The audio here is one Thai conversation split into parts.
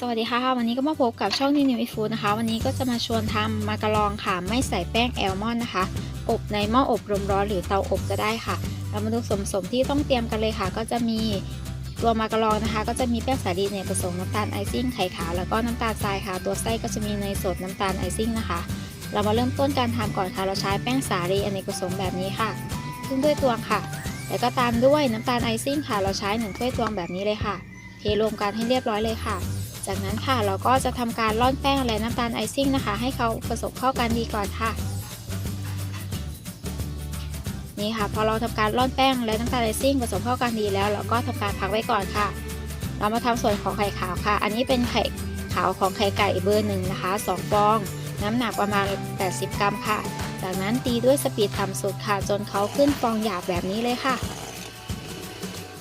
สวัสดีค่ะ วันนี้ก็มาพบกับช่องนิวนิวอีฟูนะคะ วันนี้ก็จะมาชวนทำมาการองค่ะ ไม่ใส่แป้งแอลมอนนะคะ อบในหม้ออบลมร้อนหรือเตาอบก็ได้ค่ะ เรามาดูส่วนผสมที่ต้องเตรียมกันเลยค่ะ ก็จะมีตัวมาการองนะคะ ก็จะมีแป้งสาลีเนยผสมน้ำตาลไอซิ่งไข่ขาวแล้วก็น้ำตาลทรายค่ะ ตัวไส้ก็จะมีเนยสดน้ำตาลไอซิ่งนะคะ เรามาเริ่มต้นการทำก่อนค่ะ เราใช้แป้งสาลีอเนกประสงค์แบบนี้ค่ะครึ่งถ้วยตวงค่ะ แล้วก็ตามด้วยน้ำตาลไอซิ่งค่ะ เราใช้หนึ่งถ้วยตวงแบบนี้เลยค่ะ เทรวมกันให้เรียบร้อยเลยค่ะ จากนั้นค่ะเราก็จะทำการร่อนแป้งและน้ำตาลไอซิ่งนะคะ ให้เขาผสมเข้ากันดีก่อนค่ะ นี่ค่ะ พอเราทำการร่อนแป้งและน้ำตาลไอซิ่งผสมเข้ากันดีแล้ว เราก็ทำการพักไว้ก่อนค่ะ เรามาทำส่วนของไข่ขาวค่ะ อันนี้เป็นไข่ขาวของไข่ไก่เบอร์หนึ่งนะคะ2ฟอง น้ำหนักประมาณ 80 กรัมค่ะ จากนั้นตีด้วยสปีดต่ำสุดค่ะ จนเขาขึ้นฟองหยาบแบบนี้เลยค่ะ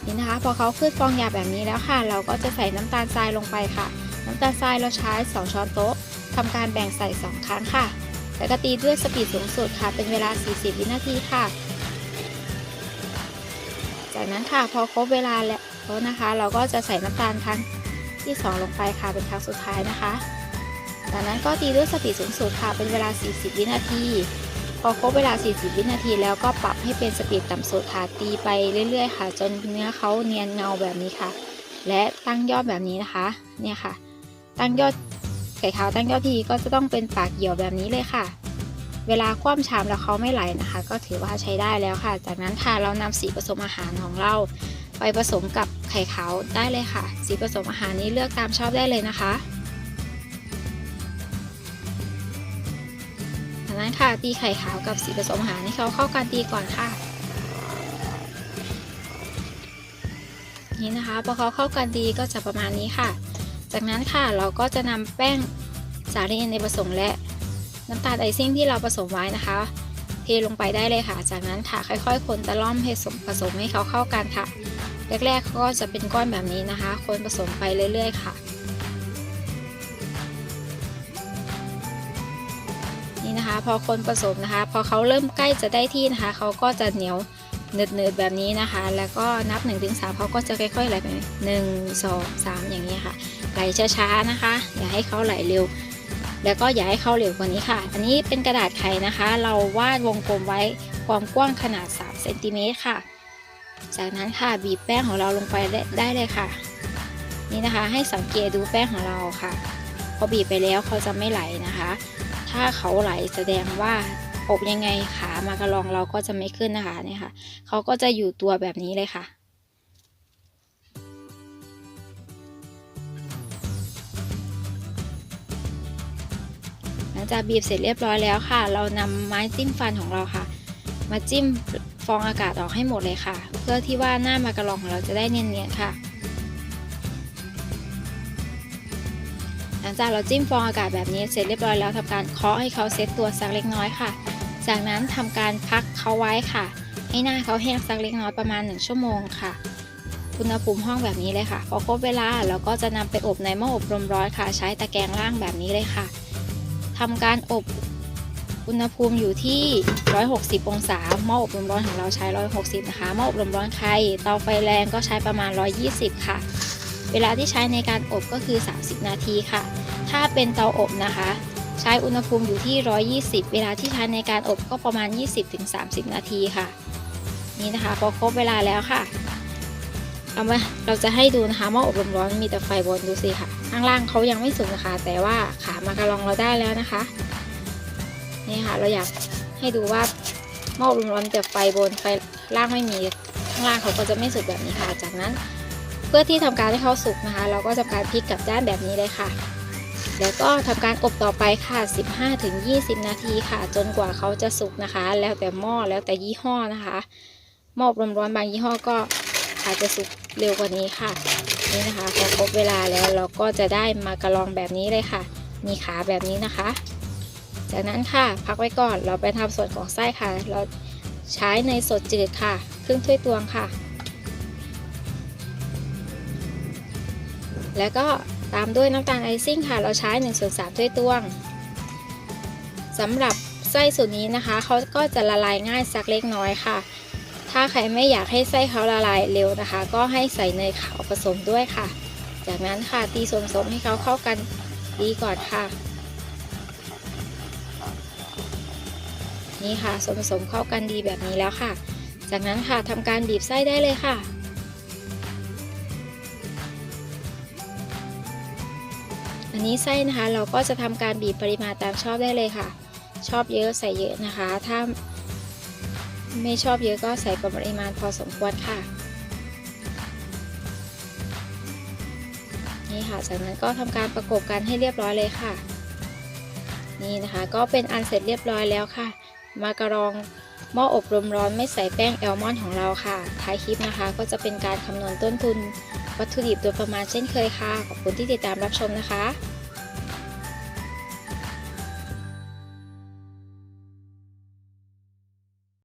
นี่นะคะพอเขาขึ้นฟองหยาบแบบนี้แล้วค่ะ เราก็จะใส่น้ำตาลทรายลงไปค่ะ น้ำตาลทรายเราใช้ 2 ช้อนโต๊ะทำการแบ่งใส่ 2 ครั้งค่ะ แล้วก็ตีด้วยสปีดสูงสุดค่ะ เป็นเวลา 40 วินาทีค่ะ จากนั้นค่ะพอครบเวลาแล้วนะคะ เราก็จะใส่น้ำตาลครั้งที่ 2 ลงไปค่ะ เป็นครั้งสุดท้ายนะคะ จากนั้นก็ตีด้วยสปีดสูงสุดค่ะ เป็นเวลา 40 วินาที พอครบเวลา 40 วินาที แล้วก็ปรับให้เป็นสปีดต่ำสุดค่ะ ตีไปเรื่อย ๆ ค่ะ จนเนื้อเขาเนียนเงาแบบนี้ค่ะ และตั้งยอดแบบนี้นะคะ เนี่ยค่ะ ตั้งยอดไข่ขาวตั้งยอดทีก็จะต้องเป็นปากเหี่ยวแบบนี้เลยค่ะ เวลาคว่ำชามแล้วเขาไม่ไหลนะคะ ก็ถือว่าใช้ได้แล้วค่ะ จากนั้นค่ะเรานำสีผสมอาหารของเรา ไปผสมกับไข่ขาวได้เลยค่ะ สีผสมอาหารนี้เลือกตามชอบได้เลยนะคะจากนั้นค่ะตีไข่ขาวกับสีผสมอาหารให้เขาเข้ากันตีก่อนค่ะนี่นะคะพอเขาเข้ากันดีก็จะประมาณนี้ค่ะ จากนั้นค่ะเราก็จะนำแป้งสาลีในผสมและน้ำตาลไอซิ่งที่เราผสมไว้นะคะ เทลงไปได้เลยค่ะ จากนั้นค่ะค่อย ๆ คนตะล่อมให้สมผสมให้เขาเข้ากันค่ะ แรกๆเขาก็จะเป็นก้อนแบบนี้นะคะ คนผสมไปเรื่อย ๆ ค่ะ นี่นะคะ พอคนผสมนะคะ พอเขาเริ่มใกล้จะได้ที่นะคะเขาก็จะเหนียวเนืดๆแบบนี้นะคะ แล้วก็นับ1นถึงสเขาก็จะค่อยๆไหลไปหนึ่งสองสามอย่างนี้ค่ะ ไหลช้าๆนะคะ อย่าให้เขาไหลเร็ว แล้วก็อย่าให้เขาเร็วกว่านี้ค่ะ อันนี้เป็นกระดาษไขนะคะ เราวาดวงกลมไว้ความกว้างขนาด3เซนติเมตรค่ะ จากนั้นค่ะบีบแป้งของเราลงไปได้เลยค่ะ นี่นะคะให้สังเกตดูแป้งของเราค่ะพอบีบไปแล้วเขาจะไม่ไหลนะคะ ถ้าเขาไหลแสดงว่าอบยังไงขามากระลองเราก็จะไม่ขึ้นนะคะเนี่ยค่ะเขาก็จะอยู่ตัวแบบนี้เลยค่ะ จากบีบเสร็จเรียบร้อยแล้วค่ะ เรานำไม้จิ้มฟันของเราค่ะ มาจิ้มฟองอากาศออกให้หมดเลยค่ะ เพื่อที่ว่าหน้ามากระลองของเราจะได้เนียนๆค่ะ หลังจากเราจิ้มฟองอากาศแบบนี้เสร็จเรียบร้อยแล้วทำการเคาะให้เขาเซตตัวสักเล็กน้อยค่ะ จากนั้นทำการพักเขาไว้ค่ะ ให้หน้าเขาแห้งสักเล็กน้อยประมาณ 1 ชั่วโมงค่ะอุณหภูมิห้องแบบนี้เลยค่ะ พอครบเวลาเราก็จะนำไปอบในหม้ออบลมร้อนค่ะ ใช้ตะแกรงล่างแบบนี้เลยค่ะ ทำการอบอุณหภูมิอยู่ที่ 160 องศา หม้ออบลมร้อนของเราใช้ 160 นะคะ หม้ออบลมร้อนใคร เตาไฟแรงก็ใช้ประมาณ 120 ค่ะ เวลาที่ใช้ในการอบก็คือ 30 นาทีค่ะ ถ้าเป็นเตาอบนะคะ ใช้อุณหภูมิอยู่ที่ 120 เวลาที่ใช้ในการอบก็ประมาณ 20-30 นาทีค่ะ นี่นะคะพอครบเวลาแล้วค่ะ เอามาเราจะให้ดูนะคะหม้ออบลมร้อนมีแต่ไฟบนดูสิค่ะ ข้างล่างเขายังไม่สุกนะคะ แต่ว่าขามากระลองเราได้แล้วนะคะ นี่ค่ะ เราอยากให้ดูว่าหม้ออบลมร้อนแต่ไฟบนไฟล่างไม่มีข้างล่างเขาก็จะไม่สุกแบบนี้ค่ะ จากนั้นเพื่อที่ทำการให้เขาสุกนะคะ เราก็ทำการพลิกกลับด้านแบบนี้เลยค่ะ แล้วก็ทำการอบต่อไปค่ะ 15-20 นาทีค่ะ จนกว่าเขาจะสุกนะคะ แล้วแต่หม้อแล้วแต่ยี่ห้อนะคะหม้ออบลมร้อนบางยี่ห้อก็อาจจะสุก เร็วกว่านี้ค่ะ นี่นะคะพอครบเวลาแล้วเราก็จะได้มากระลองแบบนี้เลยค่ะ มีขาแบบนี้นะคะ จากนั้นค่ะพักไว้ก่อนเราไปทำส่วนของไส้ค่ะ เราใช้ในสดจืดค่ะ ครึ่งถ้วยตวงค่ะ แล้วก็ตามด้วยน้ำตาลไอซิ่งค่ะ เราใช้1ส่วน3ถ้วยตวงสำหรับไส้สูตรนี้นะคะเขาก็จะละลายง่ายสักเล็กน้อยค่ะ ถ้าใครไม่อยากให้ไส้เขาละลายเร็วนะคะ ก็ให้ใส่เนยขาวผสมด้วยค่ะ จากนั้นค่ะตีส่วนผสมให้เขาเข้ากันดีก่อนค่ะ นี่ค่ะส่วนผสมเข้ากันดีแบบนี้แล้วค่ะ จากนั้นค่ะทำการบีบไส้ได้เลยค่ะอันนี้ไส้นะคะเราก็จะทำการบีบปริมาณตามชอบได้เลยค่ะ ชอบเยอะใส่เยอะนะคะ ถ้า ไม่ชอบเยอะก็ใส่ปริมาณพอสมควรค่ะ นี่ค่ะ จากนั้นก็ทำการประกบกันให้เรียบร้อยเลยค่ะ นี่นะคะก็เป็นอันเสร็จเรียบร้อยแล้วค่ะ มากระรองหม้ออบลมร้อนไม่ใส่แป้งแอลมอนด์ของเราค่ะ ท้ายคลิปนะคะ ก็จะเป็นการคำนวณต้นทุนวัตถุดิบโดยประมาณเช่นเคยค่ะ ขอบคุณที่ติดตามรับชมนะคะ